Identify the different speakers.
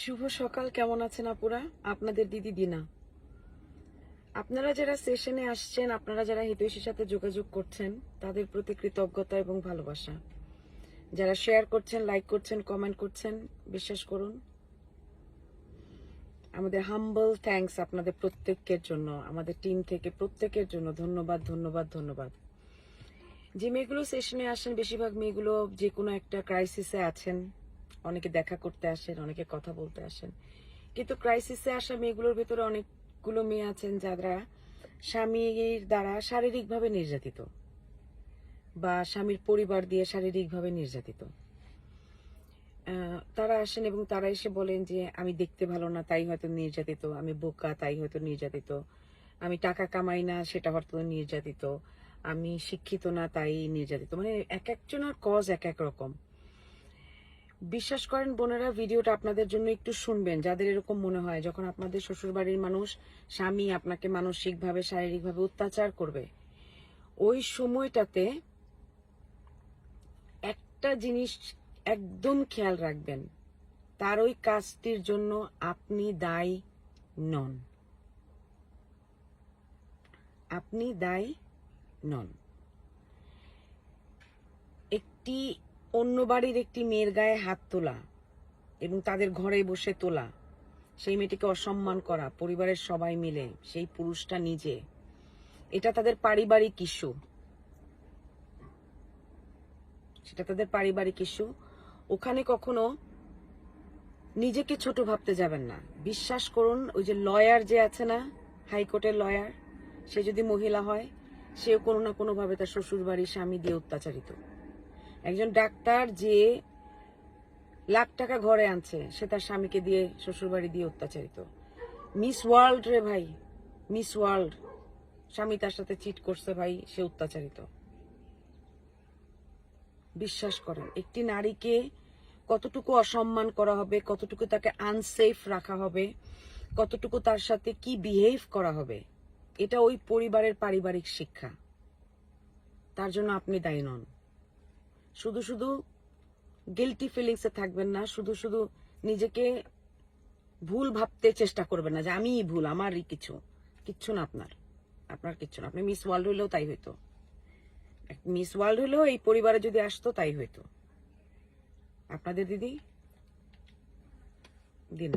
Speaker 1: শুভ সকাল, কেমন আছেন আপুরা? আপনাদের দিদি দিনা। আপনারা যারা সেশনে আসছেন, আপনারা যারা হিতৈষীর সাথে যোগাযোগ করছেন, তাদের প্রতি কৃতজ্ঞতা এবং ভালোবাসা। যারা শেয়ার করছেন লাইক করছেন কমেন্ট করছেন, বিশ্বাস করুন। আমাদের হাম্বল থ্যাঙ্কস আপনাদের প্রত্যেকের জন্য, আমাদের টিম থেকে প্রত্যেকের জন্য ধন্যবাদ ধন্যবাদ ধন্যবাদ। যে মেয়েগুলো সেশনে আসেন, বেশিরভাগ মেয়েগুলো যে কোনো একটা ক্রাইসিসে আছেন অনেকে দেখা করতে আসেন, অনেকে কথা বলতে আসেন। কিন্তু ক্রাইসিসে আসা মেয়েগুলোর ভেতরে অনেকগুলো মেয়ে আছেন যারা স্বামীর দ্বারা শারীরিকভাবে নির্যাতিত বা স্বামীর পরিবার দিয়ে শারীরিকভাবে নির্যাতিত। তারা আসেন এবং তারা এসে বলেন যে, আমি দেখতে ভালো না, তাই হয়তো নির্যাতিত। আমি বোকা, তাই হয়তো নির্যাতিত। আমি টাকা কামাই না, সেটা হয়তো নির্যাতিত। আমি শিক্ষিত না, তাই নির্যাতিত। মানে এক একজনের কজ এক এক রকম। বিশ্বাস করেন বোনেরা, ভিডিওটা আপনাদের জন্য একটু শুনবেন, যাদের এরকম মনে হয়, যখন আপনাদের শ্বশুরবাড়ির মানুষ, স্বামী আপনাকে মানসিকভাবে, শারীরিকভাবে অত্যাচার করবে। ওই সময়টাতে একটা জিনিস একদম খেয়াল রাখবেন, তার ওই কাজটির জন্য আপনি দায়ী নন। আপনি দায়ী নন। একটি অন্য বাড়ির একটি মেয়ের গায়ে হাত তোলা এবং তাদের ঘরে বসে তোলা। সেই মেয়েটিকে অসম্মান করা, পরিবারের সবাই মিলে, সেই পুরুষটা নিজে। এটা তাদের পারিবারিক ইস্যু। সেটা তাদের পারিবারিক ইস্যু। ওখানে কখনো নিজেকে ছোট ভাবতে যাবেন না। বিশ্বাস করুন, ওই যে লয়ার যে আছে না হাইকোর্টের লয়ার, সে যদি মহিলা হয়, সেও কোনো না কোনোভাবে তার শ্বশুর বাড়ির স্বামী দিয়ে অত্যাচারিত। একজন ডাক্তার যে লাখ টাকা ঘরে আনছে, সে তার স্বামীকে দিয়ে শ্বশুরবাড়ি দিয়ে অত্যাচারিত। মিস ওয়ার্ল্ড রে ভাই, মিস ওয়ার্ল্ড। স্বামী তার সাথে চিট করছে ভাই, সে অত্যাচারিত। বিশ্বাস করেন, একটি নারীকে কতটুকু অসম্মান করা হবে, কতটুকু তাকে আনসেফ রাখা হবে, কতটুকু তার সাথে কি বিহেভ করা হবে, এটা ওই পরিবারের পারিবারিক শিক্ষা। তার জন্য আপনি দায়ী নন। শুধু শুধু গিলটি ফিলিংসে থাকবেন না, শুধু শুধু নিজেকে ভুল ভাবতে চেষ্টা করবেন না যে আমিই ভুল, আমারই কিছু। কিচ্ছু না আপনার আপনার কিচ্ছু না। আপনি মিস ওয়ার্ল্ড হইলেও তাই হইতো। মিস ওয়ার্ল্ড হলেও এই পরিবারে যদি আসতো তাই হইতো। আপনাদের দিদি? দিন।